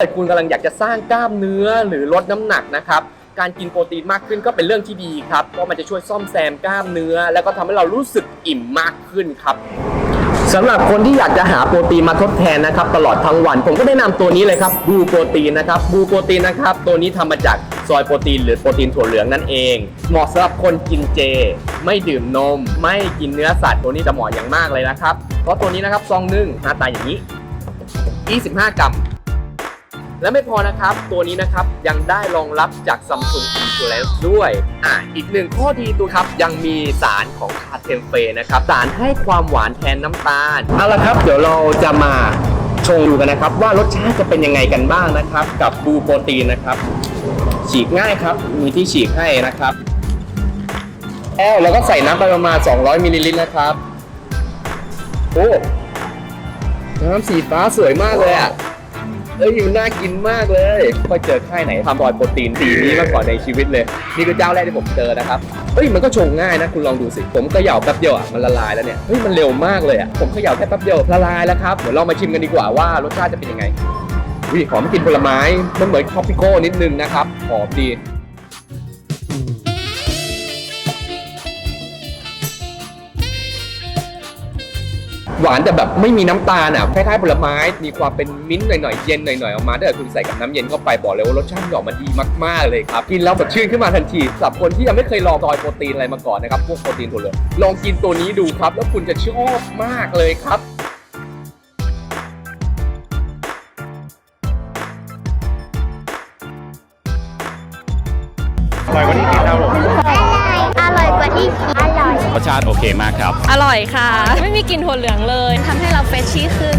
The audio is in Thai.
ถ้าคุณกำลังอยากจะสร้างกล้ามเนื้อหรือลดน้ำหนักนะครับ การกินโปรตีนมากขึ้นก็เป็นเรื่องที่ดีครับ เพราะมันจะช่วยซ่อมแซมกล้ามเนื้อ แล้วก็ทำให้เรารู้สึกอิ่มมากขึ้นครับสำหรับคนที่อยากจะหาโปรตีนมาทดแทนนะครับ ตลอดทั้งวัน ผมก็แนะนำตัวนี้เลยครับบูโปรตีนนะครับบูโปรตีนนะครับ ตัวนี้ทำมาจากซอยโปรตีน หรือโปรตีนถั่วเหลืองนั่นเอง เหมาะสำหรับคนกินเจ ไม่ดื่มนม ไม่กินเนื้อสัตว์ตัวนี้จะเหมาะอย่างมากเลยนะครับเพราะตัวนี้นะครับซองหนึ่งหน้าตาอย่างนี้ 25 กรัม และไม่พอนะครับ ตัวนี้นะครับยังได้รองรับจาก Samsung Insurance ด้วย อะอีกหนึ่งข้อดีตัวครับ ยังมีสารของคาเทมเฟนะครับ สารให้ความหวานแทนน้ำตาล เอาละครับ เดี๋ยวเราจะมาชงดูกันนะครับ ว่ารสชาติจะเป็นยังไงกันบ้างนะครับ กับบูโปรตีนนะครับ ฉีกง่ายครับ มีที่ฉีกให้นะครับ แอ้วแล้วก็ใส่น้ำไปประมาณ 200มิลลิลิตรนะครับ โอ้น้ำสีฟ้าสวยมากเลยอะ เอ้ยมันน่ากินมากเลยค่อยเจอค่ายไหนทำบอยโปรตีนสีนี้มาก่อนในชีวิตเลย นี่คือเจ้าแรกที่ผมเจอนะครับเฮ้ยมันก็ชงง่ายนะคุณลองดูสิ ผมเขย่าแป๊บเดียวอะมันละลายแล้วเนี่ยเฮ้ยมันเร็วมากเลยอะผมเขย่าแค่แป๊บเดียวละลายแล้วครับเดี๋ยวเรามาชิมกันดีกว่าว่ารสชาติจะเป็นยังไงวิหอมกลินผลไม้มันเหมือนคอปปิโก้นิดนึงนะครับหอมดี หวานแต่แบบไม่มีน้ำตาลอะคล้ายๆผลไม้มีความเป็นมิ้นท์หน่อยๆเย็นหน่อยๆออกมาถ้าเกิดคุณใส่กับน้ำเย็นเข้าไปบอกเลยว่ารสชาติออกมาดีมากๆเลยครับกินแล้วสดชื่นขึ้นมาทันทีสำหรับคนที่ยังไม่เคยลองซอยโปรตีนอะไรมาก่อนนะครับพวกโปรตีนถั่วเหลืองลองกินตัวนี้ดูครับ แล้วคุณจะชอบมากเลยครับอร่อยกว่าที่ รสชาติโอเคมากครับ อร่อยค่ะ ไม่มีกลิ่นถั่วเหลืองเลยทำให้เราเฟรชชี่ขึ้น